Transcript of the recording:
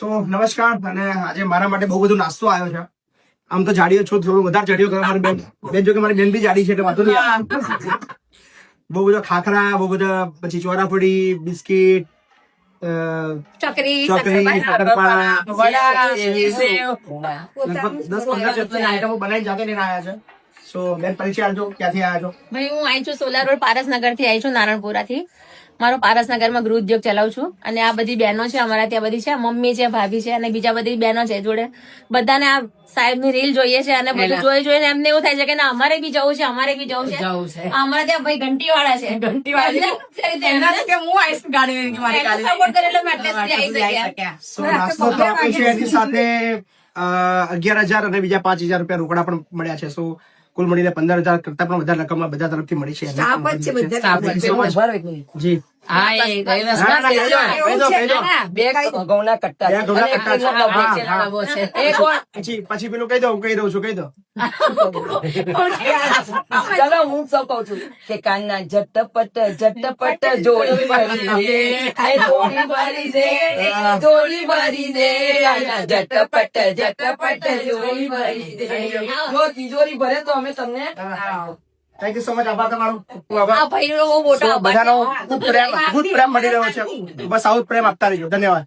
સો નમસ્કાર. અને આજે મારા માટે બહુ બધું નાસ્તો આવ્યો છે. આમ તો જાડીઓ છો થોડું વધારે ચડ્યો કરવા મારી બેન બેન જો કે મારી બેન બી જાડી છે એટલે વાંધો નહીં બહુ બધા ખાખરા બહુ બધા પછી ચોરાફળી બિસ્કિટ ચોકરી જાતે લઈને આવ્યા છે. સો બેન પરિચય આપજો ક્યાંથી આવ્યા છો? ભાઈ હું આવી છું સોલા રોડ પારસનગરથી આવી છું નારણપુરા થી મારો પારસનગરમાં ગૃહ ઉદ્યોગ ચલાવું છું. અને આ બધી બહેનો છે અમારા ત્યાં બધી છે મમ્મી છે ભાભી છે અને બીજા બધી બહેનો છે જોડે. બધાને આ સાહેબની રીલ જોઈએ છે અને બધું જોઈ જોઈને એમને એવું થાય છે કે ના અમારે બી જવું છે અમારે બી જવું છે. અમારા ત્યાં ભાઈ ઘંટી વાળા છે ઘંટી વાળી અગિયાર હજાર અને બીજા પાંચ હજાર રૂપિયા રોકડા પણ મળ્યા છે. સો કુલ મળીને પંદર હજાર કરતા પણ વધારે રકમ બધા તરફથી મળી છે. જી. પછી પેલું કહી દઉં કહી દઉં છું કહી દઉં. ચાલો હું સૌ કહું છું કે કાનના જટપટ જટપટ જોડી ભરી દે. જોડી ભરી દે. કાનના જટપટ ઝટપટ જોડી ભરી દે. જો તિજોરી ભરે તો અમે તમને થેન્ક યુ સો મચ આભાર તમારો. બધાનો ખૂબ પ્રેમ ખૂબ પ્રેમ મળી રહ્યો છે. બસ આવું પ્રેમ આપતા રહીજો. ધન્યવાદ.